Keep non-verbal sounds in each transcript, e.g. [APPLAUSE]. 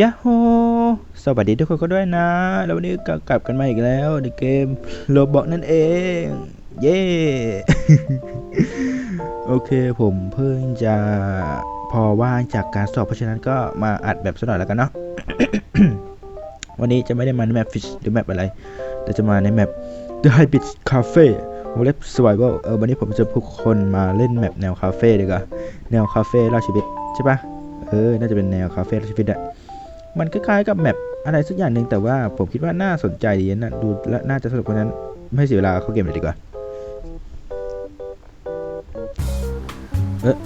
ยะโฮสวัสดีทุกคนก็ด้วยนะ แล้ววันนี้ก็กลับกันมาอีกแล้วในเกมโรบอกนั่นเอง เย้ โอเคผมเพิ่งจะพอว่างจากการสอบ เพราะฉะนั้นก็มาอัดแบบสักหน่อยแล้วกันเนาะ วันนี้จะไม่ได้มาในแมปฟิชหรือแมปอะไร แต่จะมาในแมป The Hybrid Cafe วงเล็บ Survival เออวันนี้ผมจะพวกคนมาเล่นแมปแนวคาเฟ่ดีกว่า แนวคาเฟ่รอดชีวิตใช่ปะเออ น่าจะเป็นแนวคาเฟ่รอดชีวิตอะ มันคล้ายๆกับแมปอะไรสักอย่างหนึ่งแต่ว่าผมคิดว่าน่าสนใจดีนะดูและน่าจะสนุกเพราะนั้น ไม่ให้เสียเวลาเข้าเกมเลยดีกว่า เอ๊ะ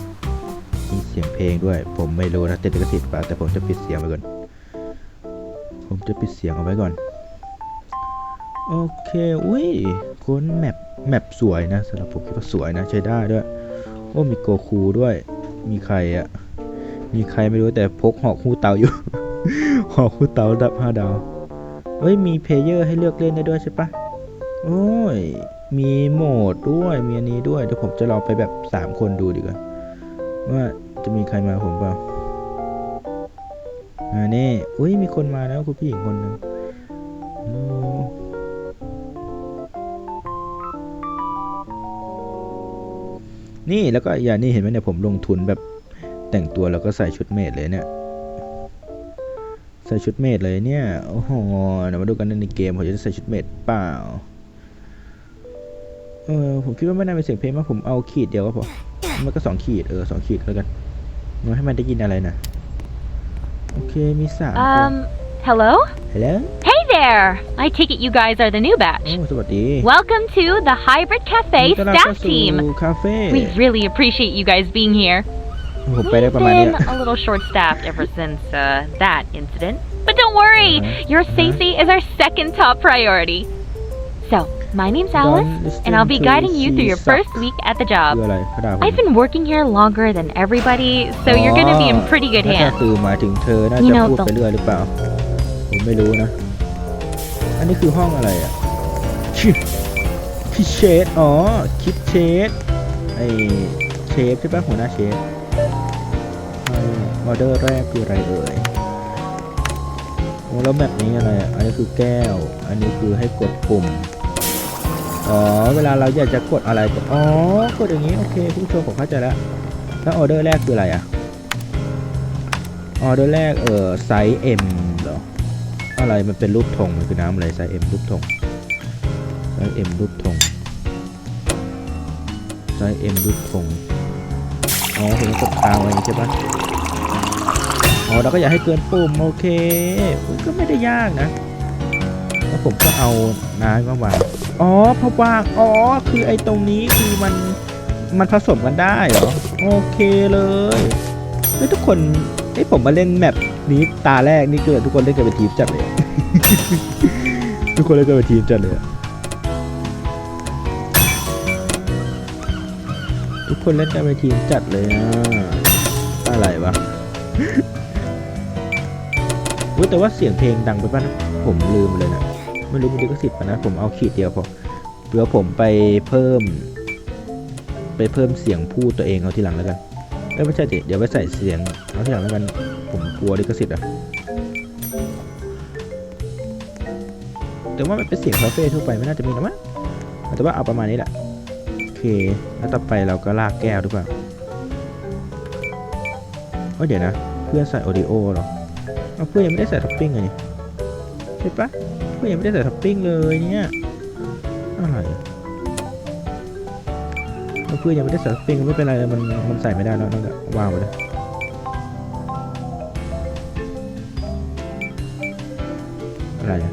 มีเสียงเพลงด้วย ผมไม่รู้นะติดลิขสิทธิ์เปล่าแต่ผมจะปิดเสียงไว้ก่อน ผมจะปิดเสียงเอาไว้ก่อน โอเค อุ้ยคนแมปแมปสวยนะสำหรับผมคิดว่าสวยนะใช้ได้ด้วย โอ้มีโกคูด้วย มีใครอะมีใครไม่รู้แต่พกหอกคู่เตาอยู่ หอคู่เตาดับห้าดาวเฮ้ย มีเพลเยอร์ให้เลือกเล่นได้ด้วยใช่ปะโอ้ย มีโหมดด้วย มีอันนี้ด้วย เดี๋ยวผมจะลองไปแบบสามคนดูดีกว่า ว่าจะมีใครมาผมเปล่าอ่านี่อุ้ย มีคนมาแล้วคุณผู้หญิงคนหนึ่งนี่แล้วก็อย่างนี้เห็นไหมเนี่ยผมลงทุนแบบแต่งตัวแล้วก็ใส่ชุดเมดเลยเนี่ย ใส่ชุดเมดเลยเนี่ย โอ้โหเดี๋ยวมาดูกันในเกมผมจะใส่ชุดเมดเปล่า เออผมคิดว่าไม่น่าเป็นเสียงเพลงมากผมเอาขีดเดียวก็พอ มันก็สองขีดเออสองขีดแล้วกันมันให้มันได้ยินอะไรนะ โอเคมีสามคน Um, hello? ฮัลโหล Hey there! I take it you guys are the new โอ้ batch. สวัสดี Welcome to the Hybrid ยิ Cafe นดีต้อนรับ staff เข้าสู่ team. คาเฟ่ We really appreciate you guys being here. ผมไปได้ We've ประมาณเนี้ been ย a little short-staffed ever since uh, that incident. But don't worry, Uh-huh. your Uh-huh. safety is our second top priority. So, my name's Don't Alice, listen and I'll be to guiding you through your Caesar. first week at the คือ job. อะไรพระดาว I've been working here longer than everybody, so you're gonna be in pretty good น่าจะ hands. คือหมายถึงเธอ น่า You จะ know พูด the- ไปเรื่อยหรือเปล่า ผมไม่รู้นะ อันนี้คือห้องอะไรอ่ะชิคิเชดอ๋อ คิดเชดไอเชฟใช่ปะหัวหน้าเชฟไอ ออเดอร์แรกคืออะไรเอ่ยโอ้แล้วแบบนี้อะไรอันนี้คือแก้ว อันนี้คือให้กดปุ่ม อ๋อ เวลาเราอยากจะกดอะไรกด อ๋อ กดอย่างนี้ โอเคคุณผู้ชมผมเข้าใจแล้ว แล้วออเดอร์แรกคืออะไรอะออเดอร์แรกเออไซส์ M เหรอ อะไรมันเป็นรูปธงมันคือน้ำอะไรไซส์ M รูปธงไซส์ M รูปธงไซส์ M รูปธงอ๋อผมกดค้างไว้ใช่ปะ อ๋อเราก็อยากให้เกินปุ่มโอเคมันก็ไม่ได้ยากนะ แล้วผมก็เอาน้ำมาวางอ๋อพอวางอ๋อคือไอ้ตรงนี้คือมันมันผสมกันได้เหรอโอเคเลยเฮ้ยทุกคนเอ้ยผมมาเล่นแมปนี้ตาแรกนี่เกิดทุกคนเล่นกันเป็นทีมจัดเลย ทุกคนเล่นกันเป็นทีมจัดเลยทุกคนเล่นกันเป็นทีมจัดเลยอะอะไรวะ อุ๊ยแต่ว่าเสียงเพลงดังไปป่ะนะผมลืมเลยนะไม่รู้มีลิขสิทธิ์ป่ะนะผมเอาขีดเดียวพอเดี๋ยวผมไปเพิ่ม ไปเพิ่มเสียงพูดตัวเองเอาทีหลังแล้วกันเอ้ไม่ใช่ดิเดี๋ยวไปใส่เสียงเอาทีหลังแล้วกันผมกลัวลิขสิทธิ์อะแต่ว่ามันเป็นเสียงคาเฟ่ทั่วไปไม่น่าจะมีนะมั้งแต่ว่าเอาประมาณนี้แหละโอเคแล้วต่อไปเราก็ลากแก้วหรือเปล่าเอ้ยเดี๋ยวนะ เพื่อนใส่โอดิโอหรอ เอาเพื่อนยังไม่ได้ใส่ท็อปปิ้งเลยนี่ใช่ปะเพื่อนยังไม่ได้ใส่ท็อปปิ้งเลยเนี่ยอะไรเอาเพื่อนยังไม่ได้ใส่ท็อปปิ้งไม่เป็นไรเลยมันมันใส่ไม่ได้แล้วนั่นแหละวางไปเลยอะไรอะ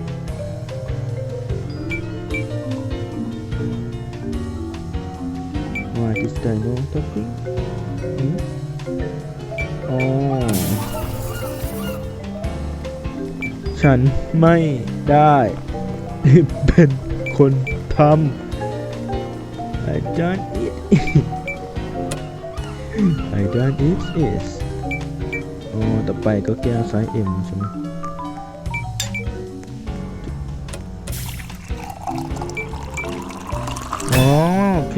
ว่าดิสไดโนท็อปปิ้ง ฉันไม่ได้เป็นคนทำ I done it I done it is อ๋อต่อไปก็แก้วไซส์ M ใช่ไหมอ๋อโอเค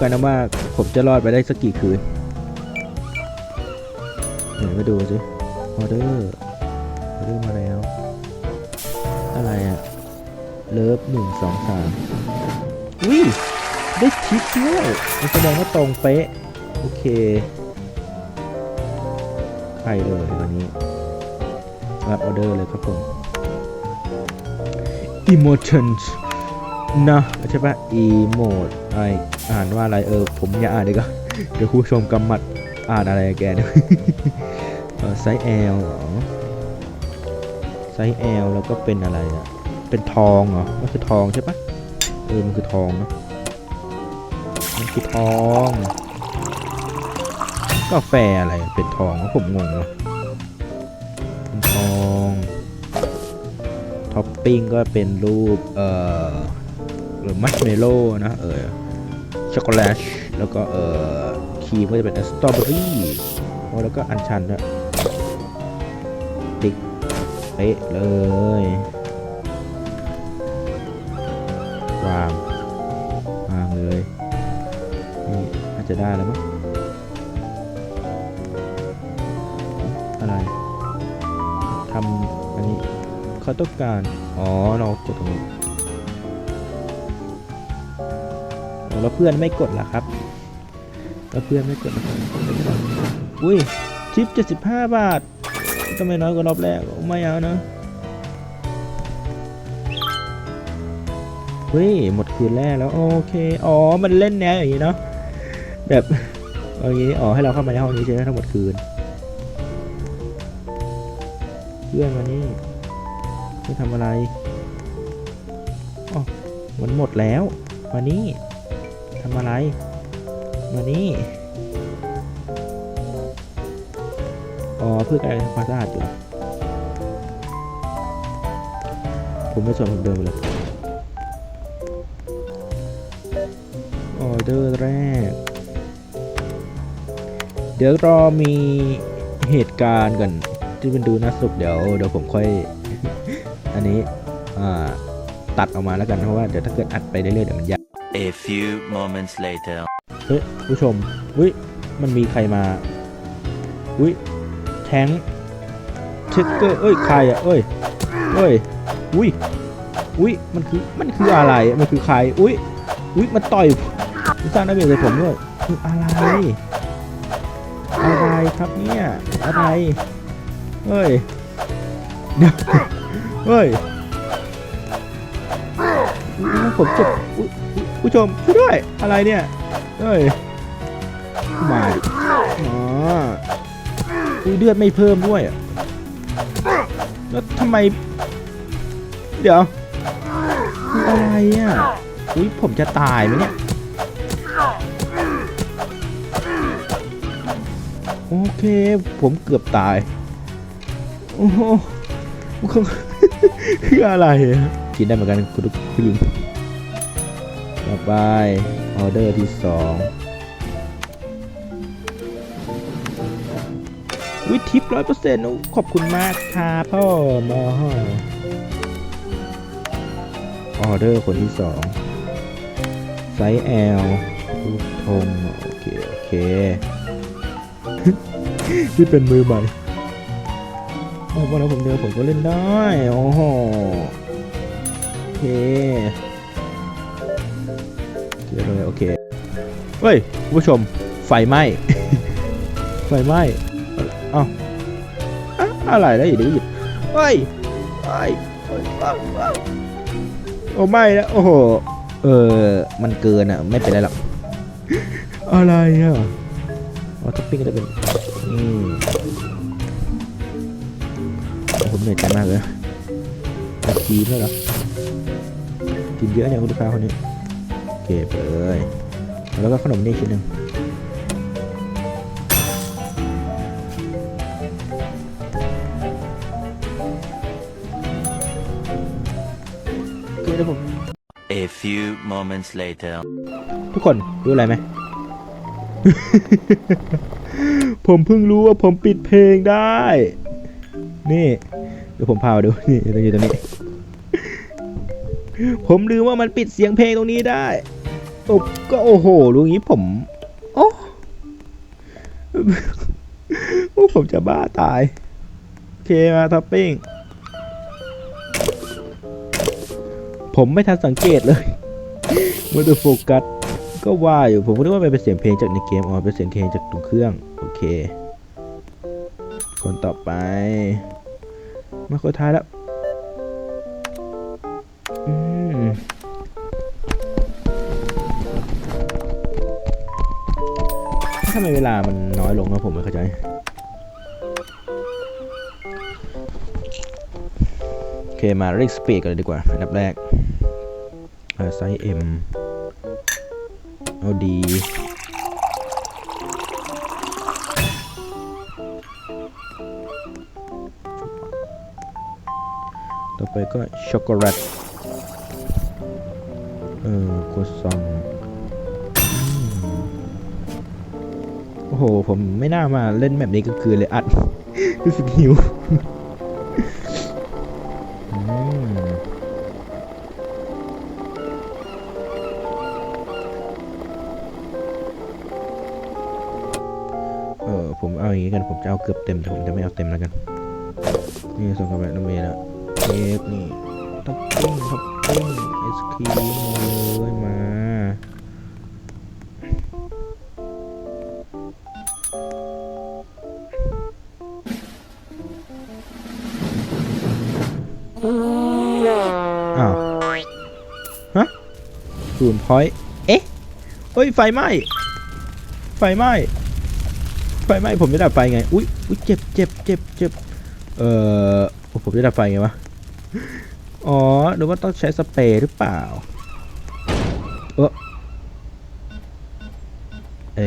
กันนะว่าผมจะรอดไปได้สักกี่คืนเดี๋ยวมาดูสิออเดอร์ออเดอร์มาแล้ว อะไรอะเลิฟหนึ่งสองสามวิได้ทิปด้วยมันแสดงว่าตรงเป๊ะ โอเคใครเลยวันนี้ รับออเดอร์เลยครับผม emotions นะใช่ปะ emote ไออ่านว่าอะไรเออ ผมอย่าอ่านดีกว่าเดี๋ยวคุณผู้ชมกำมัดอ่านอะไรแกเนี่ยไซส์ L เหรอไซส์ L แล้วก็เป็นอะไรอะเป็นทองเหรอมันคือทองใช่ปะเออมันคือทองเนอะมันคือทองกาแฟอะไรเป็นทองผมงงเป็นทองท็อปปิ้งก็เป็นรูปเอ่อ มัชเมลโล่นะเออช็อกโกแลตแล้วก็เออครีมก็จะเป็นสตรอเบอรี่แล้วก็อัญชันด้วยติ๊กเป๊ะเลยวางวางเลยนี่อาจจะได้แล้วมั้งอะไรทำอันนี้เขาต้องการ อ๋อ เรากดตรงนี้ แล้วเพื่อนไม่กดล่ะครับ แล้วเพื่อนไม่กดล่ะครับอุ้ยทิป75บาททำไมน้อยกว่ารอบแรกไม่เอานะเฮ้ยหมดคืนแรกแล้วโอเคอ๋อมันเล่นแนวอย่างนี้เนาะแบบเอาอย่างนี้อ๋อให้เราเข้ามาในห้องนี้ใช่ไหมทั้งหมดคืนเพื่อนมานี่จะทำอะไรอ๋อมันหมดแล้วมานี่ทำอะไร มานี่อ๋อเพื่อการทำความสะอาดอยู่ผมไม่สนผมเดินไปเลยออเดอร์แรก เดี๋ยวรอมีเหตุการณ์ก่อนที่มันดูน่าสนุกเดี๋ยวเดี๋ยวผมค่อย อันนี้ อ่า ตัดออกมาแล้วกันเพราะว่าเดี๋ยวถ้าเกิดอัดไปเรื่อยๆเดี๋ยวมันยาก A few moments later. เฮ้ยผู้ชมอุ้ยมันมีใครมาอุ้ยแทงเช็คเกอร์เอ้ยใครอะเอ้ยเอ้ยอุ้ยอุ้ยมันคือมันคืออะไรมันคือใครอุ้ยอุ้ยมันต่อยมันสร้างดาเมจใส่ผมด้วยคืออะไรอะไรครับเนี่ยอะไรเฮ้ยเดี๋ยวเฮ้ยผมเจ็บอุ๊ยอุ๊ย ผู้ชมช่วยด้วย อะไรเนี่ยเฮ้ยมาอ๋ออุ้ยเลือดไม่เพิ่มด้วยอะแล้วทำไม เดี๋ยวคืออะไรอะอุ้ยผมจะตายไหมเนี่ย โอเค ผมเกือบตาย โอ้โหคืออะไรอะกินได้เหมือนกันคุณทุกผู้หญิง ต่อไปออเดอร์ที่สองวิทิปร้อยเปอร์เซ็นต์ขอบคุณมากค่ะพ่อมอออเดอร์คนที่สองไซส์ L รูปธงโอเค โอเค ที่เป็นมือใหม่โอ้วันนั้นผมเดินผมก็เล่นได้ โอ้โห โอเค เฮ้ยคุณผู้ชมไฟไหม้ไฟไหม้เอ้าอะอะไรแล้อยู่ดีกดเฮ้ยเฮ้ยเฮ้ยโอ้ไม่แล้วโอ้โหเออมันเกินอะไม่เป็นไรหรอกอะไรอะอ๋อท็อปปิ้งก็จะเป็นนี่ผมเหนื่อยใจมากเลยกินแล้วเหรอกินเยอะเนี่ยคุณลูกค้าคนนี้โอเคไปเลย แล้วก็ขนมนี่ชิ้นหนึ่งโอเคเดี๋ยวผม A few moments later. ทุกคนรู้อะไรไหม ผมเพิ่งรู้ว่าผมปิดเพลงได้ นี่เดี๋ยวผมพามาดู นี่อยู่ตรงอยู่ตรงนี้ ผมลืมว่ามันปิดเสียงเพลงตรงนี้ได้ โอ้ก็โอ้โหรู้งี้ผม โอ้โอ้ผมจะบ้าตาย โอเคมาท็อปปิ้ง ผมไม่ทันสังเกตเลยมัวแต่โฟกัสก็ว่าอยู่ผมก็นึกว่าเป็นเสียงเพลงจากในเกมอ๋อเป็นเสียงเพลงจากตรงเครื่อง โอเค คนต่อไป มาคนท้ายแล้ว ทำไมเวลามันน้อยลงนะผมไม่เข้าใจโอเคมาเรียกสปีดกันเลยดีกว่าอันดับแรกไซส์ M เอาดีต่อไปก็ช็อกโกแลตเออโคซอง โอ้โห ผมไม่น่ามาเล่นแบบนี้ก็คือเลยอัด รู้สึกหิวเออผมเอาอย่างนี้กัน ผมจะเอาเกือบเต็มแต่ผมจะไม่เอาเต็มแล้วกัน นี่ส่งกลับไปน้องเมย์แล้วเค้กนี่ท็อปปิ้งท็อปปิ้งไอศครีมเลยมา พอยเอ๊ะเฮ้ยไฟไหม้ไฟไหม้ไฟไหม้ผมจะดับไฟไงอุ๊ยอุ๊ยเจ็บเจ็บเจ็บเจ็บเอ่อผมจะดับไฟไงวะอ๋อหรือว่าต้องใช้สเปรย์หรือเปล่าเออเอ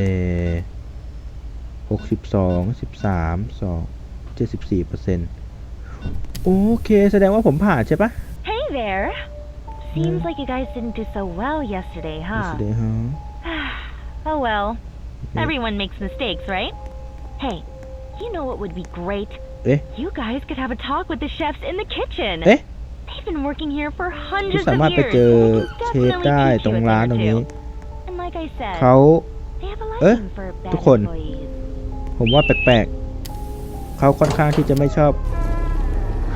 หกสิบสองสิบสามสองเจ็ดสิบสี่เปอร์เซ็นต์โอเค แสดงว่าผมผ่านใช่ปะ Hey there. Seems like you guys didn't do so well yesterday, huh? Yesterday, huh? [SIGHS] oh well. Yeah. Everyone makes mistakes, right? Hey, you know what would be great? Eh? You guys could have a talk with the chefs in the kitchen. เอ๊ะ They've been working here for คุณ hundreds สา of มารถไป years. เจอ and we เช can ฟ definitely ได้ teach ตรง you a ร้าน thing ตร or งนี้ two. And like I said, เขา they have a Eh? liking for bad ทุกคน employees. ผมว่าแปลกๆ เขาค่อนข้างที่จะไม่ชอบ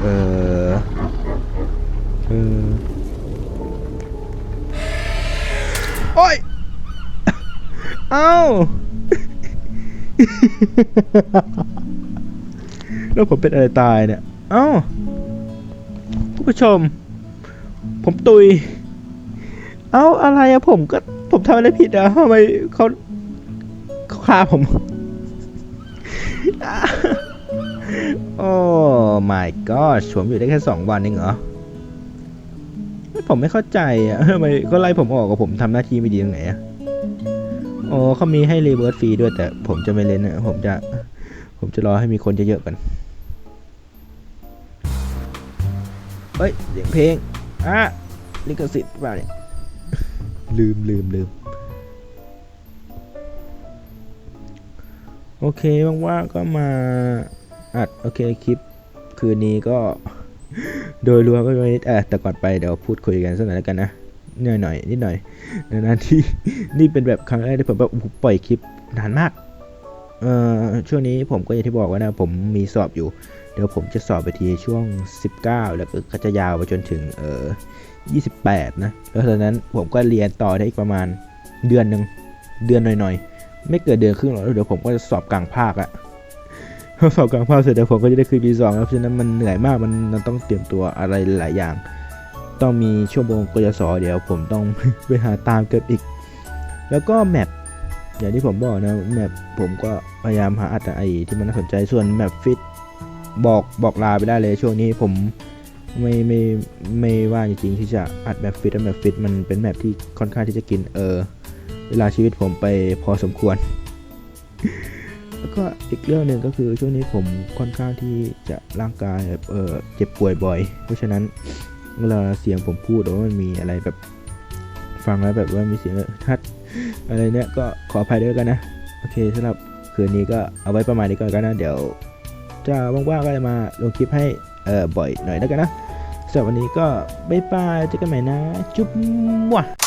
เออเออ โอ้ย เอ้า แล้วผมเป็นอะไรตายเนี่ย เอ้า ผู้ชม ผมตุย เอ้า อะไรอะผมก็ ผมทำอะไรผิดอะทำไมเขาเขาฆ่าผม โอ้ my god ผมอยู่ได้แค่สองวันเองเหรอ ผมไม่เข้าใจอะทำไมเขาไล่ผมออกกับผมทำหน้าที่ไม่ดีตรงไหนอะอ๋อเขามีให้รีเวิร์สฟรีด้วยแต่ผมจะไม่เล่นอะผมจะ ผมจะรอให้มีคนเยอะๆกันเฮ้ยเสียงเพลงอะลิขสิทธิ์เปล่าเนี่ยลืมลืมลืมโอเคว่างๆก็มาอัดโอเคคลิปคืนนี้ก็ โดยรวมก็ไม่แต่ก่อนไปเดี๋ยวพูดคุยกันสักหน่อยแล้วกันนะหน่อยหน่อยๆนิดหน่อยนานๆที่นี่เป็นแบบครั้งแรกที่ผมแบบปล่อยคลิปนานมากเอ่อช่วงนี้ผมก็อย่างที่บอกว่านะผมมีสอบอยู่ เดี๋ยวผมจะสอบไปทีช่วง 19 แล้วก็จะยาวไปจนถึงเอ่อ28 นะ แล้วจากนั้นผมก็เรียนต่อได้อีกประมาณเดือนหนึ่งเดือนหน่อยๆ ไม่เกินเดือนครึ่งหรอกเดี๋ยวผมก็จะสอบกลางภาคอะ พอสอบกลางภาคเสร็จเดี๋ยวผมก็จะได้ขึ้นปีสองแล้วเพราะฉะนั้นมันเหนื่อยมากมันต้องเตรียมตัวอะไรหลายอย่าง ต้องมีชั่วโมงกยศเดี๋ยวผมต้องไปหาตามเกิดอีก แล้วก็แมปอย่างที่ผมบอกนะแมปผมก็พยายามหาอัตไอที่มันน่าสนใจส่วนแมปฟิตบอกบอกลาไปได้เลยช่วงนี้ผมไม่ไม่ไม่ว่าจริงๆที่จะอัดแมปฟิตแมปฟิตมันเป็นแมปที่ค่อนข้างที่จะกินเออเวลาชีวิตผมไปพอสมควร แล้วก็อีกเรื่องหนึ่งก็คือช่วงนี้ผมค่อนข้างที่จะร่างกายแบบเออเจ็บป่วยบ่อย เพราะฉะนั้นเวลาเสียงผมพูดหรือว่ามันมีอะไรแบบฟังแล้วแบบว่ามีเสียงทัดอะไรเนี้ยก็ขออภัยด้วยกันนะ โอเคสำหรับคืนนี้ก็เอาไว้ประมาณนี้ก่อนกันนะ เดี๋ยวจะว่างๆก็จะมาลงคลิปให้เออบ่อยหน่อยแล้วกันนะสำหรับวันนี้ก็บ๊ายบายเจอกันใหม่นะ จุ๊บมั่